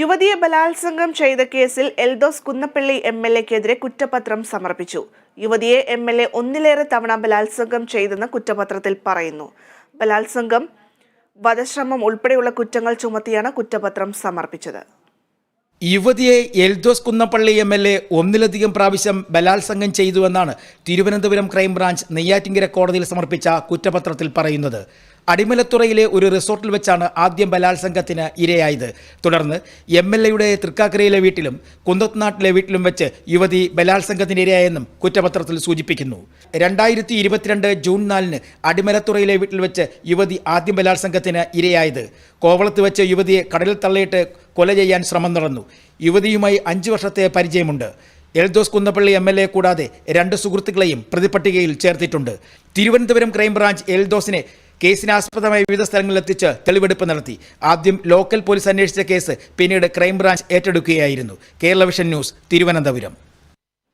യുവതിയെ ബലാത്സംഗം ചെയ്ത കേസിൽ എൽദോസ് കുന്നപ്പള്ളി എം എൽ എക്കെതിരെ കുറ്റപത്രം സമർപ്പിച്ചു. യുവതിയെ എം എൽ എ ഒന്നിലേറെ തവണ ബലാത്സംഗം ചെയ്തെന്ന് കുറ്റപത്രത്തിൽ പറയുന്നു. ബലാത്സംഗം വധശ്രമം ഉൾപ്പെടെയുള്ള കുറ്റങ്ങൾ ചുമത്തിയാണ് കുറ്റപത്രം സമർപ്പിച്ചത്. യുവതിയെ Eldhose Kunnappilly M L A ഒന്നിലധികം പ്രാവശ്യം ബലാത്സംഗം ചെയ്തുവെന്നാണ് തിരുവനന്തപുരം ക്രൈംബ്രാഞ്ച് നെയ്യാറ്റിങ്കര കോടതിയിൽ സമർപ്പിച്ച കുറ്റപത്രത്തിൽ പറയുന്നത്. അടിമലത്തുറയിലെ ഒരു റിസോർട്ടിൽ വെച്ചാണ് ആദ്യം ബലാത്സംഗത്തിന് ഇരയായത്. തുടർന്ന് എം എൽ എയുടെ തൃക്കാക്കരയിലെ വീട്ടിലും കുന്നത്നാട്ടിലെ വീട്ടിലും വെച്ച് യുവതി ബലാത്സംഗത്തിന് ഇരയായെന്നും കുറ്റപത്രത്തിൽ സൂചിപ്പിക്കുന്നു. രണ്ടായിരത്തി ഇരുപത്തിരണ്ട് ജൂൺ നാലിന് അടിമലത്തുറയിലെ വീട്ടിൽ വെച്ച് യുവതി ആദ്യം ബലാത്സംഗത്തിന് ഇരയായത്. കോവളത്ത് വെച്ച് യുവതിയെ കടലിൽ തള്ളിയിട്ട് കൊല ചെയ്യാൻ ശ്രമം നടന്നു. യുവതിയുമായി അഞ്ചു വർഷത്തെ പരിചയമുണ്ട്. Eldhose Kunnappilly M L A കൂടാതെ രണ്ട് സുഹൃത്തുക്കളെയും പ്രതിപട്ടികയിൽ ചേർത്തിട്ടുണ്ട്. തിരുവനന്തപുരം ക്രൈംബ്രാഞ്ച് എൽദോസിനെ കേസിനാസ്പദമായ വിവിധ സ്ഥലങ്ങളിലെത്തിച്ച് തെളിവെടുപ്പ് നടത്തി. ആദ്യം ലോക്കൽ പോലീസ് അന്വേഷിച്ച കേസ് പിന്നീട് crime branch ഏറ്റെടുക്കുകയായിരുന്നു. Kerala vision news Thiruvananthapuram.